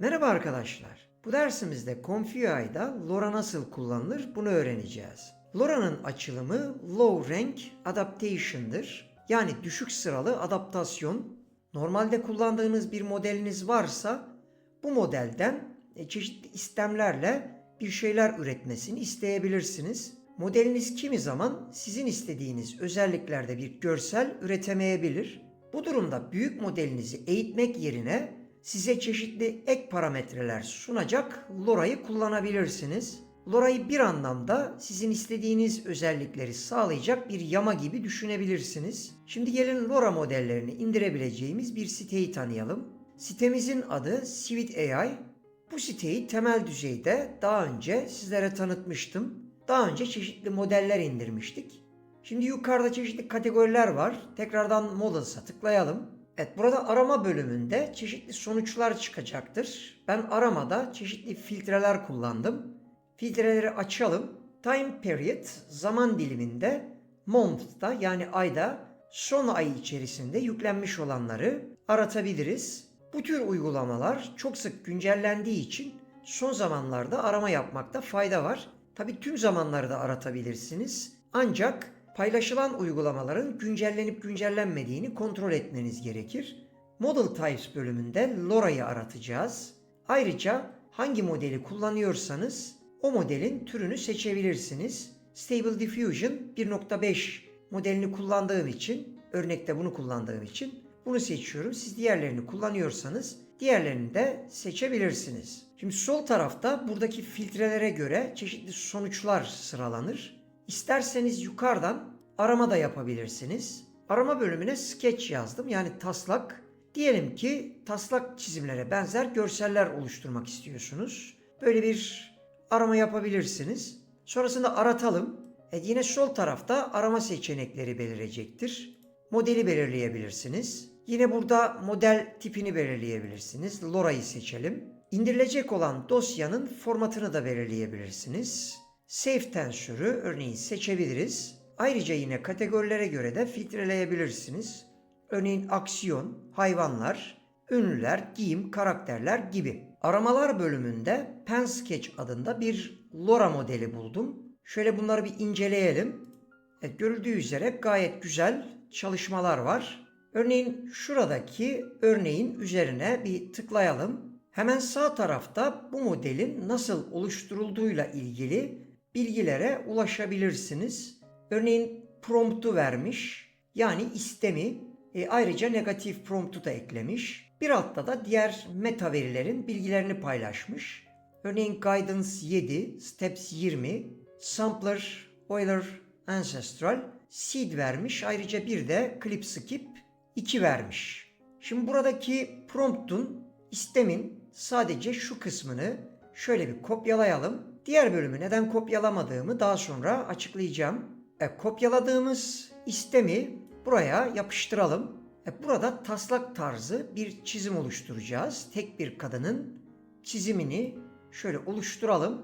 Merhaba arkadaşlar. Bu dersimizde ConfigUI'da LoRa nasıl kullanılır bunu öğreneceğiz. LoRa'nın açılımı Low Rank Adaptation'dır. Yani düşük sıralı adaptasyon. Normalde kullandığınız bir modeliniz varsa bu modelden e, çeşitli istemlerle bir şeyler üretmesini isteyebilirsiniz. Modeliniz kimi zaman sizin istediğiniz özelliklerde bir görsel üretemeyebilir. Bu durumda büyük modelinizi eğitmek yerine size çeşitli ek parametreler sunacak LoRa'yı kullanabilirsiniz. LoRa'yı bir anlamda sizin istediğiniz özellikleri sağlayacak bir yama gibi düşünebilirsiniz. Şimdi gelin LoRa modellerini indirebileceğimiz bir siteyi tanıyalım. Sitemizin adı Civit AI. Bu siteyi temel düzeyde daha önce sizlere tanıtmıştım. Daha önce çeşitli modeller indirmiştik. Şimdi yukarıda çeşitli kategoriler var. Tekrardan Models'a tıklayalım. Evet burada arama bölümünde çeşitli sonuçlar çıkacaktır. Ben aramada çeşitli filtreler kullandım. Filtreleri açalım. Time period zaman diliminde month'ta yani ayda son ay içerisinde yüklenmiş olanları aratabiliriz. Bu tür uygulamalar çok sık güncellendiği için son zamanlarda arama yapmakta fayda var. Tabi tüm zamanları da aratabilirsiniz. Ancak paylaşılan uygulamaların güncellenip güncellenmediğini kontrol etmeniz gerekir. Model Types bölümünde LoRa'yı aratacağız. Ayrıca hangi modeli kullanıyorsanız o modelin türünü seçebilirsiniz. Stable Diffusion 1.5 modelini kullandığım için, örnekte bunu kullandığım için bunu seçiyorum. Siz diğerlerini kullanıyorsanız diğerlerini de seçebilirsiniz. Şimdi sol tarafta buradaki filtrelere göre çeşitli sonuçlar sıralanır. İsterseniz yukarıdan arama da yapabilirsiniz. Arama bölümüne sketch yazdım yani taslak. Diyelim ki taslak çizimlere benzer görseller oluşturmak istiyorsunuz. Böyle bir arama yapabilirsiniz. Sonrasında aratalım. E yine sol tarafta arama seçenekleri belirecektir. Modeli belirleyebilirsiniz. Yine burada model tipini belirleyebilirsiniz. LoRa'yı seçelim. İndirilecek olan dosyanın formatını da belirleyebilirsiniz. Save tensörü örneğin seçebiliriz. Ayrıca yine kategorilere göre de filtreleyebilirsiniz. Örneğin aksiyon, hayvanlar, ünlüler, giyim, karakterler gibi. Aramalar bölümünde Pensketch adında bir LoRa modeli buldum. Şöyle bunları bir inceleyelim. Evet, görüldüğü üzere gayet güzel çalışmalar var. Örneğin şuradaki örneğin üzerine bir tıklayalım. Hemen sağ tarafta bu modelin nasıl oluşturulduğuyla ilgili bilgilere ulaşabilirsiniz. Örneğin promptu vermiş. Yani istemi. E, ayrıca negatif promptu da eklemiş. Bir altta da diğer meta verilerin bilgilerini paylaşmış. Örneğin Guidance 7, Steps 20, Sampler, Euler, Ancestral, Seed vermiş. Ayrıca bir de Clip Skip 2 vermiş. Şimdi buradaki promptun istemin sadece şu kısmını şöyle bir kopyalayalım. Diğer bölümü neden kopyalamadığımı daha sonra açıklayacağım. E, kopyaladığımız istemi buraya yapıştıralım. E, burada taslak tarzı bir çizim oluşturacağız. Tek bir kadının çizimini şöyle oluşturalım.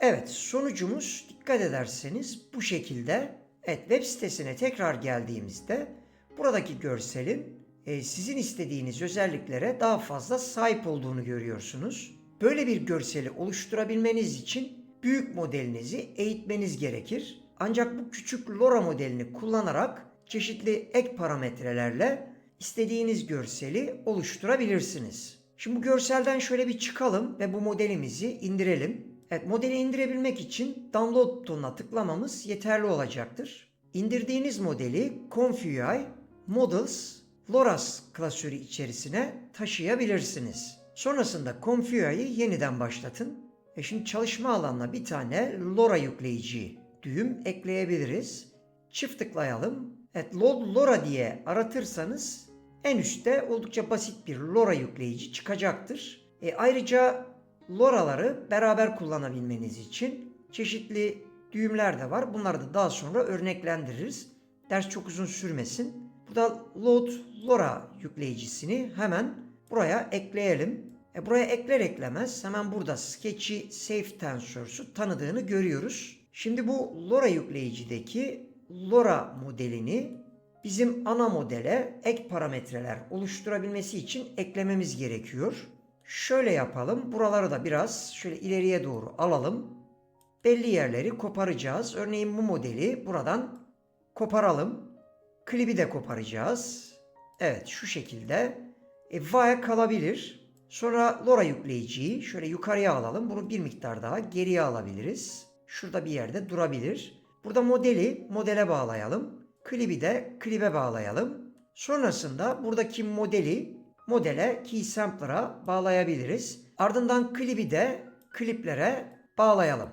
Evet sonucumuz dikkat ederseniz bu şekilde. Evet web sitesine tekrar geldiğimizde buradaki görselin e, sizin istediğiniz özelliklere daha fazla sahip olduğunu görüyorsunuz. Böyle bir görseli oluşturabilmeniz için büyük modelinizi eğitmeniz gerekir. Ancak bu küçük LoRa modelini kullanarak çeşitli ek parametrelerle istediğiniz görseli oluşturabilirsiniz. Şimdi bu görselden şöyle bir çıkalım ve bu modelimizi indirelim. Evet modeli indirebilmek için download butonuna tıklamamız yeterli olacaktır. İndirdiğiniz modeli ConfigUI, Models, LoRa's klasörü içerisine taşıyabilirsiniz. Sonrasında ConfigUI'yi yeniden başlatın. E şimdi çalışma alanına bir tane LoRa yükleyici düğüm ekleyebiliriz. Çift tıklayalım. Evet LoRa diye aratırsanız en üstte oldukça basit bir LoRa yükleyici çıkacaktır. E ayrıca LoRa'ları beraber kullanabilmeniz için çeşitli düğümler de var. Bunları da daha sonra örneklendiririz. Ders çok uzun sürmesin. Burada load LoRa yükleyicisini hemen buraya ekleyelim. E buraya ekler eklemez hemen burada Sketchy Safe Tensors'u tanıdığını görüyoruz. Şimdi bu LoRa yükleyicideki LoRa modelini bizim ana modele ek parametreler oluşturabilmesi için eklememiz gerekiyor. Şöyle yapalım. Buraları da biraz şöyle ileriye doğru alalım. Belli yerleri koparacağız. Örneğin bu modeli buradan koparalım. Klibi de koparacağız. Evet şu şekilde. E, via kalabilir. Sonra LoRa yükleyiciyi şöyle yukarıya alalım. Bunu bir miktar daha geriye alabiliriz. Şurada bir yerde durabilir. Burada modeli modele bağlayalım. Klibi de klibe bağlayalım. Sonrasında buradaki modeli modele key sampler'a bağlayabiliriz. Ardından klibi de kliplere bağlayalım.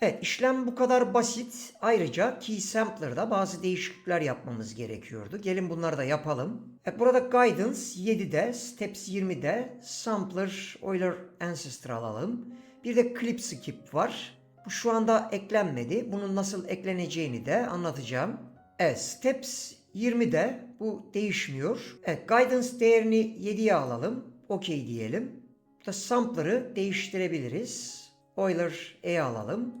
Evet işlem bu kadar basit. Ayrıca key sampler'da bazı değişiklikler yapmamız gerekiyordu. Gelin bunları da yapalım. Evet, burada guidance 7'de, steps 20'de, sampler, Euler ancestor alalım. Bir de clip skip var. Bu şu anda eklenmedi. Bunun nasıl ekleneceğini de anlatacağım. Evet, steps 20'de bu değişmiyor. Evet, guidance değerini 7'ye alalım. OK diyelim. Burada sampler'ı değiştirebiliriz. Euler E alalım.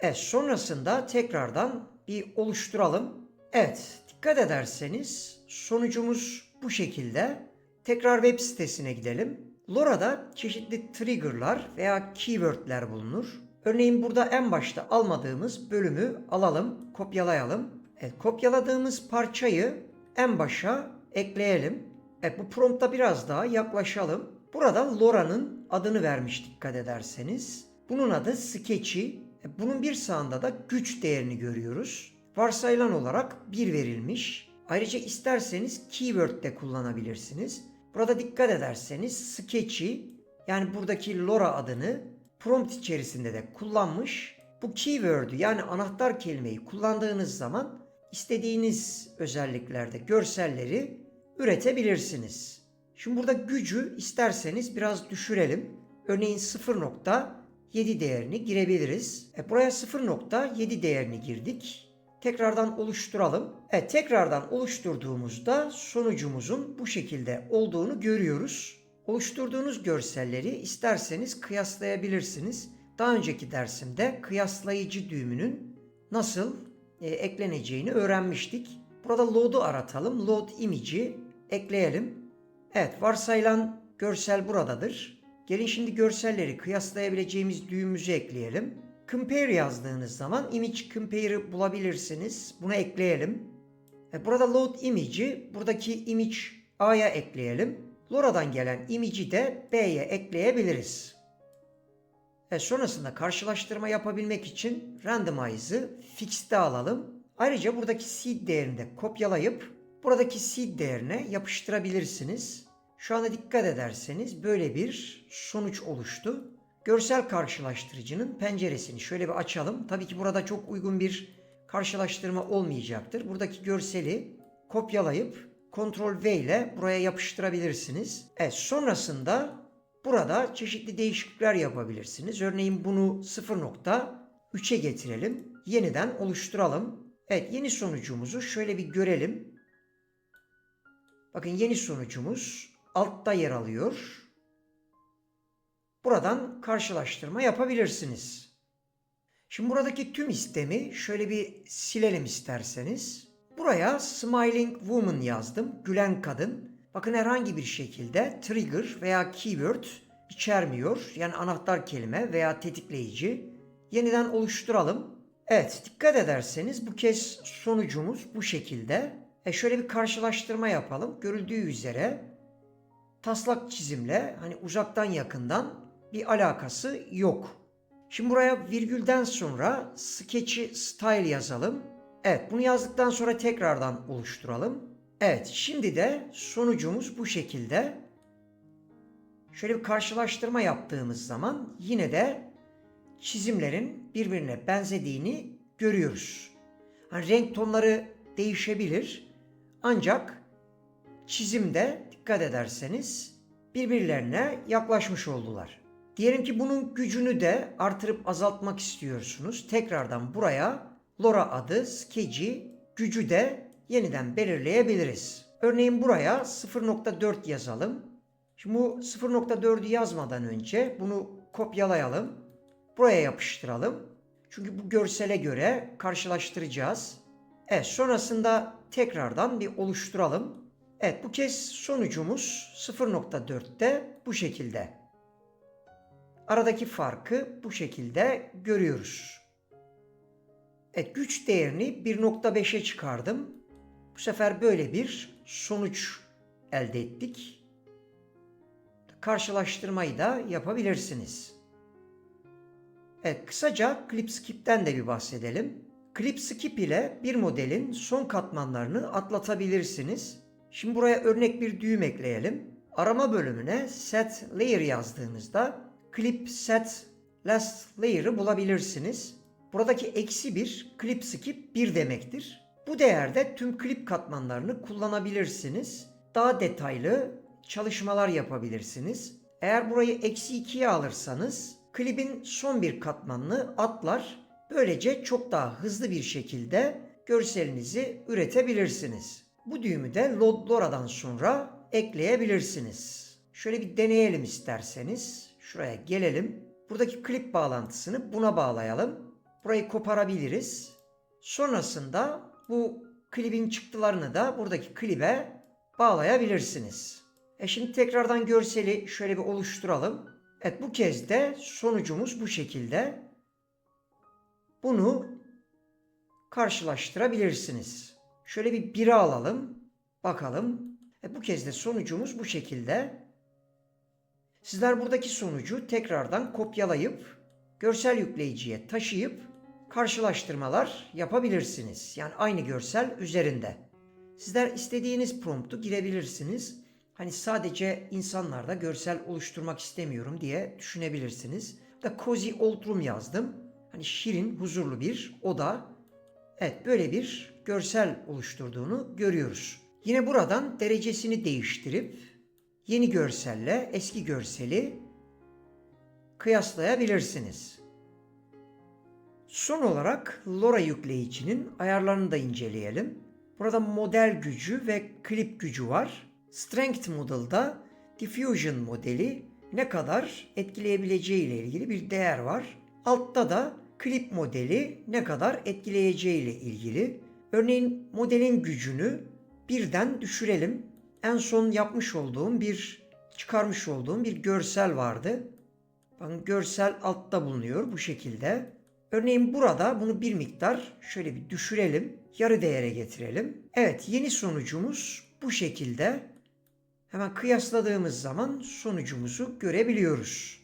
Evet, sonrasında tekrardan bir oluşturalım. Evet, dikkat ederseniz sonucumuz bu şekilde. Tekrar web sitesine gidelim. LoRa'da çeşitli trigger'lar veya keyword'ler bulunur. Örneğin burada en başta almadığımız bölümü alalım, kopyalayalım. Evet, kopyaladığımız parçayı en başa ekleyelim. Evet, bu prompta biraz daha yaklaşalım. Burada LoRa'nın adını vermiş dikkat ederseniz. Bunun adı Sketchy. E, Bunun bir sağında da güç değerini görüyoruz. Varsayılan olarak 1 verilmiş. Ayrıca isterseniz keyword de kullanabilirsiniz. Burada dikkat ederseniz Sketchy yani buradaki LoRa adını prompt içerisinde de kullanmış. Bu keyword'ü yani anahtar kelimeyi kullandığınız zaman istediğiniz özelliklerde görselleri üretebilirsiniz. Şimdi burada gücü isterseniz biraz düşürelim. Örneğin 0.7 değerini girebiliriz. E buraya 0.7 değerini girdik. Tekrardan oluşturalım. Evet tekrardan oluşturduğumuzda sonucumuzun bu şekilde olduğunu görüyoruz. Oluşturduğunuz görselleri isterseniz kıyaslayabilirsiniz. Daha önceki dersimde kıyaslayıcı düğümünün nasıl e, ekleneceğini öğrenmiştik. Burada load'u aratalım. Load image'i ekleyelim. Evet varsayılan görsel buradadır. Gelin şimdi görselleri kıyaslayabileceğimiz düğümümüzü ekleyelim. Compare yazdığınız zaman image compare'ı bulabilirsiniz. Bunu ekleyelim. E, Burada load image'i buradaki image A'ya ekleyelim. LoRa'dan gelen image'i de B'ye ekleyebiliriz. E, sonrasında karşılaştırma yapabilmek için randomize'ı fixed'e alalım. Ayrıca buradaki seed değerini de kopyalayıp buradaki seed değerine yapıştırabilirsiniz. Şu anda dikkat ederseniz böyle bir sonuç oluştu. Görsel karşılaştırıcının penceresini şöyle bir açalım. Tabii ki burada çok uygun bir karşılaştırma olmayacaktır. Buradaki görseli kopyalayıp Ctrl V ile buraya yapıştırabilirsiniz. Evet sonrasında burada çeşitli değişiklikler yapabilirsiniz. Örneğin bunu 0.3'e getirelim. Yeniden oluşturalım. Evet yeni sonucumuzu şöyle bir görelim. Bakın yeni sonucumuz altta yer alıyor. Buradan karşılaştırma yapabilirsiniz. Şimdi buradaki tüm istemi şöyle bir silelim isterseniz. Buraya smiling woman yazdım. Gülen kadın. Bakın herhangi bir şekilde trigger veya keyword içermiyor. Yani anahtar kelime veya tetikleyici. Yeniden oluşturalım. Evet dikkat ederseniz bu kez sonucumuz bu şekilde. E şöyle bir karşılaştırma yapalım. Görüldüğü üzere taslak çizimle hani uzaktan yakından bir alakası yok. Şimdi buraya virgülden sonra sketchy style yazalım. Evet bunu yazdıktan sonra tekrardan oluşturalım. Evet şimdi de sonucumuz bu şekilde. Şöyle bir karşılaştırma yaptığımız zaman yine de çizimlerin birbirine benzediğini görüyoruz. Hani renk tonları değişebilir. Ancak çizimde dikkat ederseniz birbirlerine yaklaşmış oldular. Diyelim ki bunun gücünü de artırıp azaltmak istiyorsunuz. Tekrardan buraya LoRa adı skeci gücü de yeniden belirleyebiliriz. Örneğin buraya 0.4 yazalım. Şimdi bu 0.4'ü yazmadan önce bunu kopyalayalım. Buraya yapıştıralım. Çünkü bu görsele göre karşılaştıracağız. Evet sonrasında tekrardan bir oluşturalım. Evet bu kez sonucumuz 0.4'te bu şekilde. Aradaki farkı bu şekilde görüyoruz. Evet güç değerini 1.5'e çıkardım. Bu sefer böyle bir sonuç elde ettik. Karşılaştırmayı da yapabilirsiniz. Evet kısaca Clip Skip'ten de bir bahsedelim. Clip Skip ile bir modelin son katmanlarını atlatabilirsiniz. Şimdi buraya örnek bir düğüm ekleyelim. Arama bölümüne set layer yazdığınızda clip set last layer'ı bulabilirsiniz. Buradaki eksi bir clip skip 1 demektir. Bu değerde tüm klip katmanlarını kullanabilirsiniz. Daha detaylı çalışmalar yapabilirsiniz. Eğer burayı eksi 2'ye alırsanız klibin son bir katmanını atlar. Böylece çok daha hızlı bir şekilde görselinizi üretebilirsiniz. Bu düğümü de Load LoRa'dan sonra ekleyebilirsiniz. Şöyle bir deneyelim isterseniz. Şuraya gelelim. Buradaki klip bağlantısını buna bağlayalım. Burayı koparabiliriz. Sonrasında bu klibin çıktılarını da buradaki klibe bağlayabilirsiniz. E şimdi tekrardan görseli şöyle bir oluşturalım. Evet bu kez de sonucumuz bu şekilde. Bunu karşılaştırabilirsiniz. Şöyle bir biri alalım. Bakalım. E bu kez de sonucumuz bu şekilde. Sizler buradaki sonucu tekrardan kopyalayıp görsel yükleyiciye taşıyıp karşılaştırmalar yapabilirsiniz. Yani aynı görsel üzerinde. Sizler istediğiniz promptu girebilirsiniz. Hani sadece insanlarda görsel oluşturmak istemiyorum diye düşünebilirsiniz. Da cozy old room yazdım. Hani şirin, huzurlu bir oda. Evet böyle bir görsel oluşturduğunu görüyoruz. Yine buradan derecesini değiştirip yeni görselle eski görseli kıyaslayabilirsiniz. Son olarak LoRa yükleyicinin ayarlarını da inceleyelim. Burada model gücü ve klip gücü var. Strength Model'da Diffusion modeli ne kadar etkileyebileceği ile ilgili bir değer var. Altta da klip modeli ne kadar etkileyeceği ile ilgili. Örneğin modelin gücünü birden düşürelim. En son yapmış olduğum bir çıkarmış olduğum bir görsel vardı. Bakın görsel altta bulunuyor bu şekilde. Örneğin burada bunu bir miktar şöyle bir düşürelim. Yarı değere getirelim. Evet yeni sonucumuz bu şekilde. Hemen kıyasladığımız zaman sonucumuzu görebiliyoruz.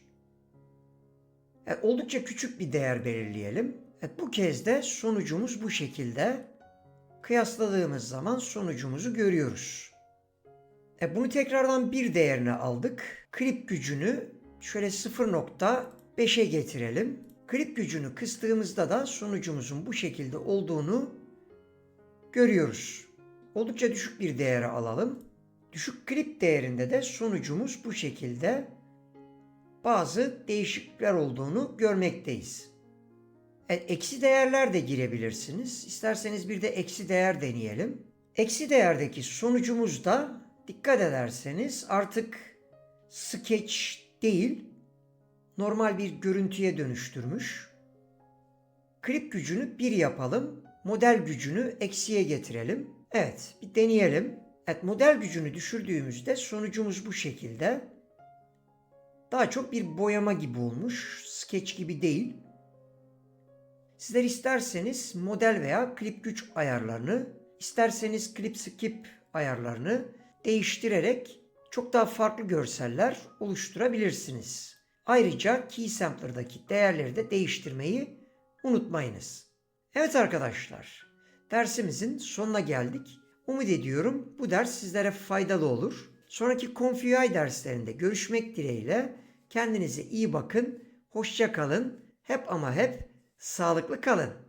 Evet, oldukça küçük bir değer belirleyelim. Evet, bu kez de sonucumuz bu şekilde. Kıyasladığımız zaman sonucumuzu görüyoruz. E, bunu tekrardan bir değerine aldık. Klip gücünü şöyle 0.5'e getirelim. Klip gücünü kıstığımızda da sonucumuzun bu şekilde olduğunu görüyoruz. Oldukça düşük bir değere alalım. Düşük klip değerinde de sonucumuz bu şekilde bazı değişiklikler olduğunu görmekteyiz. E, eksi değerler de girebilirsiniz. İsterseniz bir de eksi değer deneyelim. Eksi değerdeki sonucumuzda dikkat ederseniz artık sketch değil normal bir görüntüye dönüştürmüş. Klip gücünü 1 yapalım. Model gücünü eksiye getirelim. Evet bir deneyelim. Evet model gücünü düşürdüğümüzde sonucumuz bu şekilde. Daha çok bir boyama gibi olmuş. Sketch gibi değil. Sizler isterseniz model veya klip güç ayarlarını, isterseniz klip skip ayarlarını değiştirerek çok daha farklı görseller oluşturabilirsiniz. Ayrıca Key Sampler'daki değerleri de değiştirmeyi unutmayınız. Evet arkadaşlar, dersimizin sonuna geldik. Umut ediyorum bu ders sizlere faydalı olur. Sonraki Config derslerinde görüşmek dileğiyle kendinize iyi bakın, hoşça kalın, hep ama hep sağlıklı kalın.